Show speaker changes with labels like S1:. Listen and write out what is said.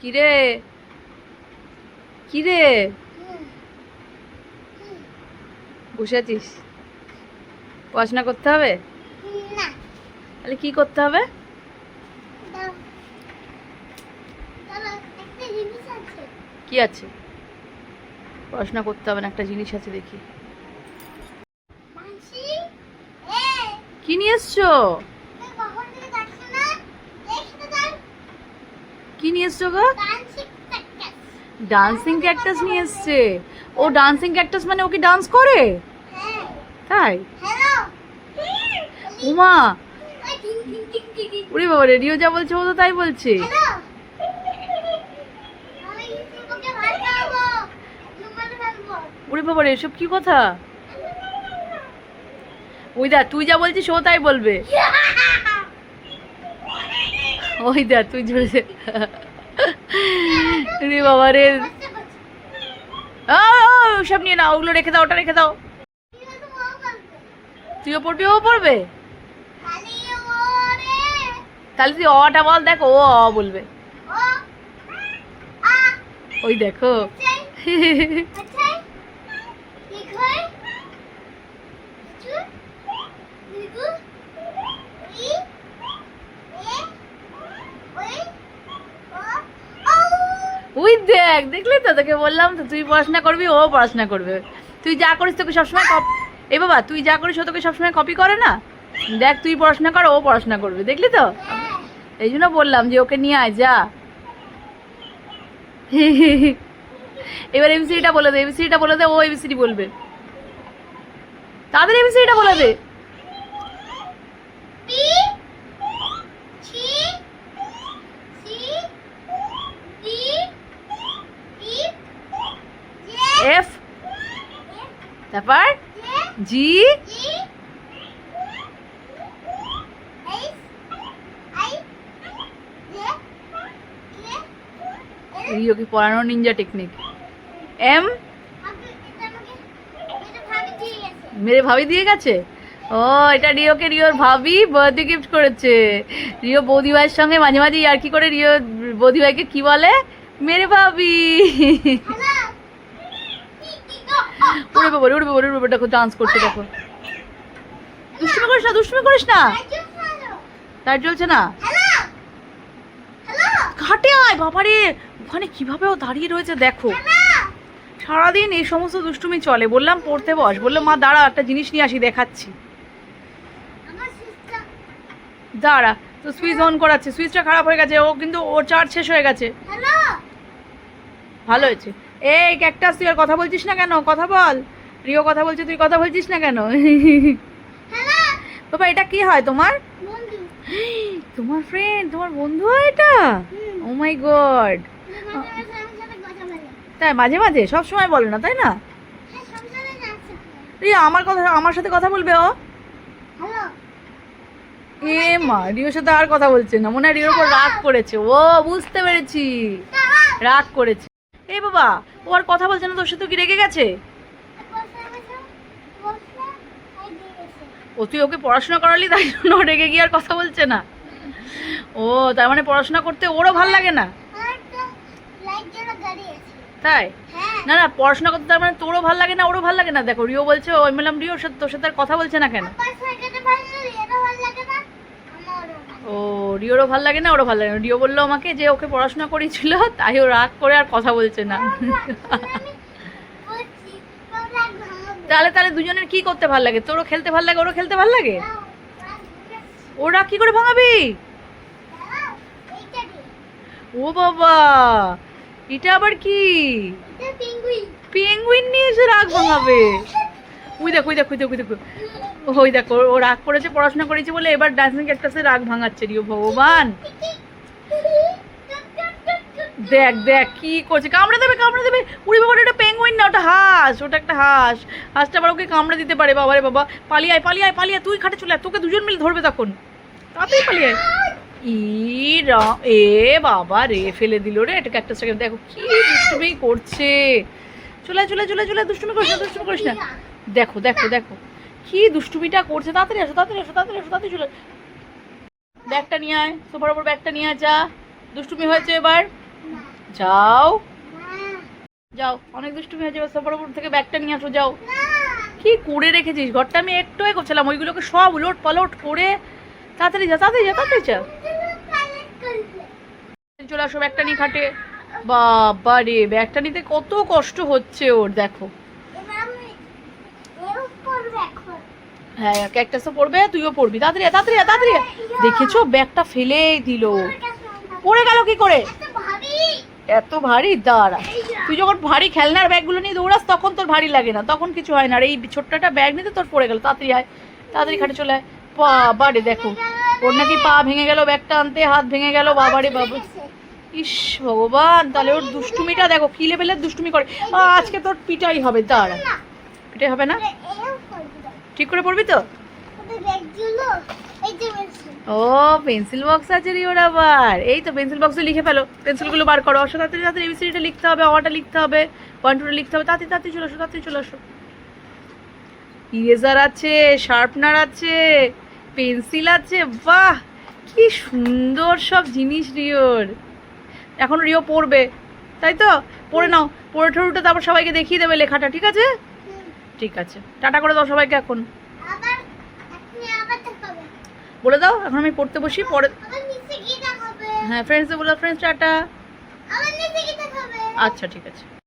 S1: কিরে? কিরে? বসে আছিস? পড়াশোনা করতে হবে? তাহলে কি করতে হবে? কি আছে? পড়াশোনা করতে হবে না একটা জিনিস আছে দেখি। কি নিয়ে এসছো
S2: তুই কখন থেকে যাচ্ছ না দেখতে দাও
S1: কি নিয়ে এসছো গো?
S2: ডান্সিং
S1: ক্যাকটাস নিয়ে এসছে। ও ডান্সিং ক্যাকটাস মানে ও কি ডান্স করে?
S2: হ্যাঁ।
S1: তাই? উমা। ওরে বাবা রেডিও যা বলছে ও তো তাই বলছে। ওরে বাবা এসব কি কথা? ওই দা তুই যা বলছিস ও তাই বলবে। ওই দা তুই জোরে রে বাবা রে। ওসব নিয়ে না ওগুলো রেখে দাও, ওটা রেখে দাও। তুইও পড়বি, ও পড়বে? তাহলে তুই অটা বল, দেখ, ও অ বলবে। ওই দেখো
S2: চাই আচ্ছা ঠিক হয় চু দিগু ই এ ওই ও ও
S1: ওই দেখ, দেখলি তো? তোকে বললাম তো, তুই পড়াশোনা করবি, ও পড়াশোনা করবে। তুই যা করিস তোকে সবসময় কপ এ বাবা, তুই যা করিস ও তোকে সবসময় কপি করে না? দেখ, তুই পড়াশোনা কর, ও পড়াশোনা করবে। দেখলি তো? এই জন্য বললাম যে ওকে নিয়ে আয়, যা। এবার এবিসিডিটা বলে দে এবিসিডিটা বলে দে, ও এবিসিডি বলবে। তাদের এবিসিডিটা বলে দে
S2: পি ছি C D E J
S1: F তারপর
S2: জি
S1: রিওকে পড়ানোর নিনজা টেকনিক এম মেরে ভাবি দিয়ে গেছে? ও, এটা রিওকে, রিওর ভাবি বার্থডে গিফট করেছে। রিও বৌদি ভাইয়ের সঙ্গে মাঝে মাঝে আর কি করে রিও বৌদি ভাইকে কি বলে? মেরে ভাবি। উড়ে বাবা উড়ে বাবা, উড়ে দেখো ডান্স করছে, দেখো। দুষ্টুমি করিস না, দুষ্টুমি করিস না। লাইট জ্বলছে না? ঘাটে আয়, বাবারে। ওখানে কীভাবে ও দাঁড়িয়ে রয়েছে, দেখো। সারাদিন এই সমস্ত দুষ্টুমি চলে। বললাম, পড়তে বস। বলল মা, দাঁড়া, একটা জিনিস নিয়ে আসি, দেখাচ্ছি। দাঁড়া, তো সুইচ অন করাচ্ছে। সুইচটা খারাপ হয়ে গেছে, ও কিন্তু, ওর চার্জ শেষ হয়ে গেছে। ভালো হয়েছে। এই ক্যাকটাস তুই আর কথা বলছিস না কেন? কথা বল। রিও কথা বলছে তুই কথা বলছিস না কেন? বাবা এটা কি হয় তোমার? তোমার ফ্রেন্ড তোমার বন্ধু এটা? ও মাই গড তাই মাঝে মাঝে সব সময় বলে না তাই না?
S2: হ্যাঁ
S1: রিয়া আমার কথা আমার সাথে কথা বলবে ও? এ মা রিওর সাথে আর কথা বলছে না। মনে হয় রিওর উপর রাগ করেছে। ও বুঝতে পেরেছি। রাগ করেছে। এই বাবা, ও আর কথা বলছে না, তোর সাথে কি রেগে গেছে? ও, তুই ওকে পড়াশোনা করালি, তাই জন্য রেগে গিয়ে আর কথা বলছে না। ও, তার মানে পড়াশোনা করতে ওরও ভালো লাগে না? তাই? না না, পড়াশোনা করতে তার মানে তোরও ভালো লাগে না, ওরও ভালো লাগে না? দেখো, রিও বলছে, ও, আমি বললাম, রিও তোর সাথে আর কথা বলছে না কেন? ও রিওরও ভালো লাগে না ওরও ভালো লাগে না। রিও বলল আমাকে যে ওকে পড়াশোনা করেছিল তাই ও রাগ করে আর কথা বলছে না। তাহলে তাহলে দুজনের কি করতে ভালো লাগে? তোরও খেলতে ভালো লাগে ওরও খেলতে ভালো লাগে? ওরা কি করে ভাঙাবি? ও বাবা এটা আবার কি? পেঙ্গুইন নিয়ে এসে রাগ ভাঙাবে। ওই দেখো ওই দেখো ওই দেখো দেখো। ওই দেখো, ও রাগ করেছে, পড়াশোনা করেছে বলে এবার ডান্সিং ক্যাকটাসে রাগ ভাঙাচ্ছে রিও ভগবান। দেখ দেখ, কি করছে, কামড়ে দেবে কামড়ে দেবে। উড়ি বাবা ওটা পেঙ্গুইন না, ওটা হাঁস, ওটা একটা হাঁস। হাঁসটা আবার ওকে কামড়ে দিতে পারে বাবারে বাবা পালিয়ে আয় পালিয়ে আয় পালিয়ে তুই খাটে চলে তোকে দুজন মিলে ধরবে তখন। তাতেই পালিয়ে আয়। ই এ বাবা রে, ফেলে দিল রে এটা একটা সেকেন্ড দেখো, কি দুষ্টুমি করছে। চলে চলে চলে চলে দুষ্টুমি করিস না, দুষ্টুমি করিস না। দেখো দেখো দেখো। কি দুষ্টুমিটা করছে? তাড়াতাড়ি আসো তাড়াতাড়ি আসো তাড়াতাড়ি আসো, তাড়াতাড়ি চলে ব্যাগটা নিয়ে আয়, সোফার ওপর ব্যাগটা নিয়ে আয়, যা। দুষ্টুমি হয়েছে এবার। যাও। যাও, অনেক দুষ্টুমি হয়েছে এবার সোফার উপর থেকে ব্যাগটা নিয়ে আসো, যাও। কি করে রেখেছিস? ঘরটা আমি একটু এ করছিলাম ওইগুলোকে সব উলট পালট করে। তাড়াতাড়ি যা তাড়াতাড়ি যা তাড়াতাড়ি যা। চলে আসো ব্যাগটা নিয়ে খাটে। বাবা রে ব্যাগটা নিতে কত কষ্ট হচ্ছে ওর, দেখো
S2: এবার আমি এর উপর দেখো
S1: হ্যাঁ ক্যাকটাসও পড়বে, তুইও পড়বি। তাড়াতাড়ি তাড়াতাড়ি তাড়াতাড়ি। দেখেছ? ব্যাগটা ফেলেই দিল। পড়ে গেল কি করে?
S2: এত ভারী?
S1: দাঁড়া। তুই যখন ভারী খেলনার ব্যাগগুলো নিয়ে দৌড়াস, তখন তোর ভারী লাগে না। তখন কিছু হয় না। আর এই ছোট্ট একটা ব্যাগ নিতে তোর পড়ে গেল। তাড়াতাড়ি আয়। তাড়াতাড়ি খাটে চলে আয়। বাবা রে দেখো। ওর নাকি পা ভেঙে গেল ব্যাগটা আনতে, হাত ভেঙে গেল। বাবা রে বাবা। ইস ভগবান, তাহলে ওর দুষ্টুমিটা দেখো, কি লেভেলের দুষ্টুমি করে? আজকে তোর পিটাই হবে, দাঁড়া। পিটাই হবে না? ঠিক করে পড়বি তো? ও পেন্সিল বক্স আছে রে ওর আবার। এই তো পেন্সিল বক্সে লিখে ফেলো। পেন্সিলগুলো বার করো। অসো তাড়াতাড়ি তাড়াতাড়ি এবিসিডিটা লিখতে হবে অটা লিখতে হবে ওয়ান টুটা লিখতে হবে। তাড়াতাড়ি তাড়াতাড়ি চলে আসো তাড়াতাড়ি চলে আসো। ইরেজার আছে শার্পনার আছে পেন্সিল আছে। বাহ! কি সুন্দর সব জিনিস রিওর। এখন রিও পড়বে তাই তো? পড়ে নাও। পড়ে ঠড়ুটা তারপর সবাইকে দেখিয়ে দেবে লেখাটা ঠিক আছে? ঠিক আছে। টাটা করে দাও সবাইকে এখন। বলে দাও এখন আমি পড়তে বসি পরে হ্যাঁ ফ্রেন্ডসে বলে ফ্রেন্ডস টাটা। আচ্ছা ঠিক আছে।